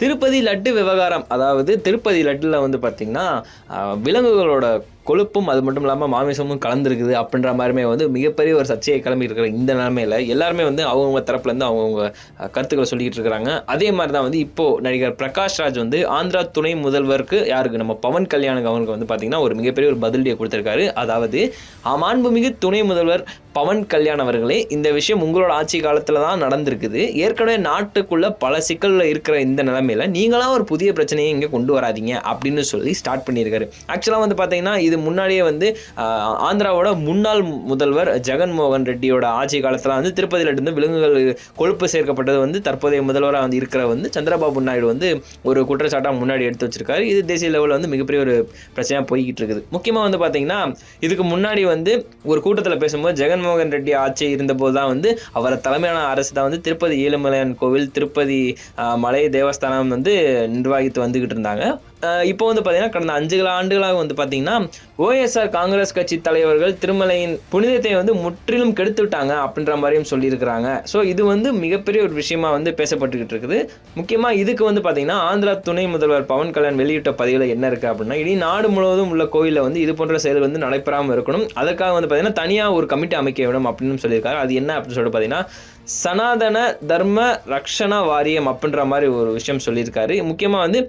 திருப்பதி லட்டு விவகாரம் அதாவது திருப்பதி லட்டில் வந்து பார்த்திங்கன்னா விலங்குகளோட கொழுப்பும் அது மட்டும் இல்லாமல் மாமிசமும் கலந்துருக்குது அப்படின்ற மாதிரிமே வந்து மிகப்பெரிய ஒரு சர்ச்சையை கிளம்பி இருக்கிற இந்த நிலமையில எல்லாருமே வந்து அவங்கவுங்க தரப்புலேருந்து அவங்கவுங்க கருத்துக்களை சொல்லிக்கிட்டு இருக்கிறாங்க. அதே மாதிரி தான் வந்து இப்போது நடிகர் பிரகாஷ் ராஜ் வந்து ஆந்திரா துணை முதல்வருக்கு யாருக்கு? நம்ம பவன் கல்யாணம் அவங்களுக்கு வந்து பார்த்திங்கன்னா ஒரு மிகப்பெரிய ஒரு பதிலடியை கொடுத்துருக்காரு. அதாவது ஆ, மாண்புமிகு துணை முதல்வர் பவன் கல்யாண் அவர்களே இந்த விஷயம் உங்களோட ஆட்சி காலத்தில் தான் நடந்திருக்குது. ஏற்கனவே நாட்டுக்குள்ளே பல சிக்கலில் இருக்கிற இந்த நிலமையில் நீங்களாக ஒரு புதிய பிரச்சனையை இங்கே கொண்டு வராதீங்க அப்படின்னு சொல்லி ஸ்டார்ட் பண்ணியிருக்காரு. ஆக்சுவலாக வந்து பார்த்தீங்கன்னா இது முன்னாடியே வந்து ஆந்திராவோட முன்னாள் முதல்வர் ஜெகன்மோகன் ரெட்டியோட ஆட்சி காலத்தில் வந்து திருப்பதியிலிருந்து விலங்குகள் கொழுப்பு சேர்க்கப்பட்டது வந்து தற்போதைய முதல்வராக வந்து இருக்கிற வந்து சந்திரபாபு நாயுடு வந்து ஒரு குற்றச்சாட்டாக முன்னாடி எடுத்து வச்சிருக்காரு. இது தேசிய லெவலில் வந்து மிகப்பெரிய ஒரு பிரச்சனையாக போய்கிட்டு இருக்குது. முக்கியமாக வந்து பார்த்தீங்கன்னா இதுக்கு முன்னாடி வந்து ஒரு கூட்டத்தில் பேசும்போது ஜெகன்மோகன் ரெட்டி ஆட்சி இருந்தபோது தான் வந்து அவரை தலைமையான அரசு தான் வந்து திருப்பதி ஏழுமலையான் கோவில் திருப்பதி மலை தேவஸ்தானம் வந்து நிர்வாகித்து வந்துகிட்டு இருந்தாங்க. இப்போ வந்து பார்த்தீங்கன்னா கடந்த அஞ்சு ஆண்டுகளாக வந்து பார்த்தீங்கன்னா ஓஎஸ்ஆர் காங்கிரஸ் கட்சி தலைவர்கள் திருமலையின் புனிதத்தை வந்து முற்றிலும் கெடுத்து விட்டாங்க அப்படின்ற மாதிரியும் சொல்லியிருக்கிறாங்க. ஸோ இது வந்து மிகப்பெரிய ஒரு விஷயமா வந்து பேசப்பட்டுக்கிட்டு இருக்குது. முக்கியமாக இதுக்கு வந்து பார்த்தீங்கன்னா ஆந்திரா துணை முதல்வர் பவன் கல்யாண் வெளியிட்ட பதிவில் என்ன இருக்குது அப்படின்னா இனி நாடு முழுவதும் உள்ள கோயிலில் வந்து இது போன்ற செயல் வந்து நடைபெறாமல் இருக்கணும். அதற்காக வந்து பார்த்தீங்கன்னா தனியாக ஒரு கமிட்டி அமைக்க வேணும் அப்படின்னு சொல்லியிருக்காரு. அது என்ன அப்படின்னு சொல்லிட்டு பார்த்தீங்கன்னா சனாதன தர்ம ரக்ஷணா வாரியம் அப்படின்ற மாதிரி ஒரு விஷயம் சொல்லியிருக்காரு. முக்கியமாக வந்து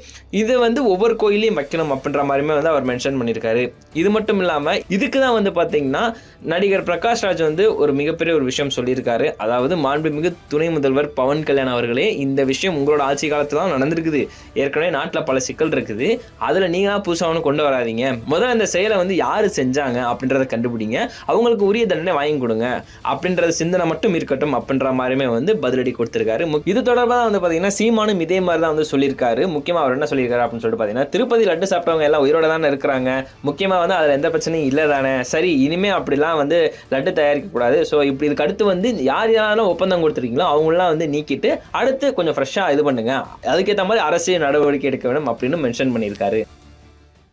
இது வந்து ஒவ்வொரு கோயிலையும் வைக்கணும் அப்படின்ற மாதிரியுமே வந்து அவர் மென்ஷன் பண்ணியிருக்காரு. இது மட்டும் இல்லாமல் இதுக்கு தான் வந்து பார்த்தீங்கன்னா நடிகர் பிரகாஷ் ராஜ் வந்து ஒரு மிகப்பெரிய ஒரு விஷயம் சொல்லியிருக்காரு. அதாவது மாண்புமிகு துணை முதல்வர் பவன் கல்யாண் அவர்களே இந்த விஷயம் உங்களோட ஆட்சி காலத்தில் தான் நடந்திருக்குது. ஏற்கனவே நாட்டில் பல சிக்கல் இருக்குது. அதில் நீங்களாக புதுசாக ஒன்றும் கொண்டு வராதீங்க. முதல்ல இந்த செயலை வந்து யார் செஞ்சாங்க அப்படின்றத கண்டுபிடிங்க. அவங்களுக்கு உரிய தண்டனை வாங்கி கொடுங்க. அப்படின்றத சிந்தனை மட்டும் இருக்கட்டும் அப்படின்ற மாதிரியுமே வந்து பதிலடி கொடுத்துருக்காரு. இது தொடர்பாக தான் வந்து பார்த்தீங்கன்னா சீமானும் இதே மாதிரி தான் வந்து சொல்லியிருக்காரு. முக்கியமாக அவர் என்ன சொல்லியிருக்காரு அப்படின்னு சொல்லிட்டு பார்த்தீங்கன்னா திருப்பதி லட்டு சாப்பிட்டவங்க எல்லாம் உயிரோட தானே இருக்கிறாங்க. முக்கியமாக வந்து அதில் எந்த பிரச்சனையும் இல்லை தானே. சரி இனிமேல் அப்படிலாம் வந்து லட்டு தயாரிக்கக்கூடாது ஸோ இப்படி இதுக்கு அடுத்து வந்து யார் யாரெல்லாம் ஒப்பந்தம் கொடுத்துருக்கீங்களோ அவங்களாம் வந்து நீக்கிட்டு அடுத்து கொஞ்சம் ஃப்ரெஷ்ஷாக இது பண்ணுங்க. அதுக்கேற்ற மாதிரி அரசு நடவடிக்கை எடுக்க வேணும் அப்படின்னு மென்ஷன் பண்ணியிருக்காரு.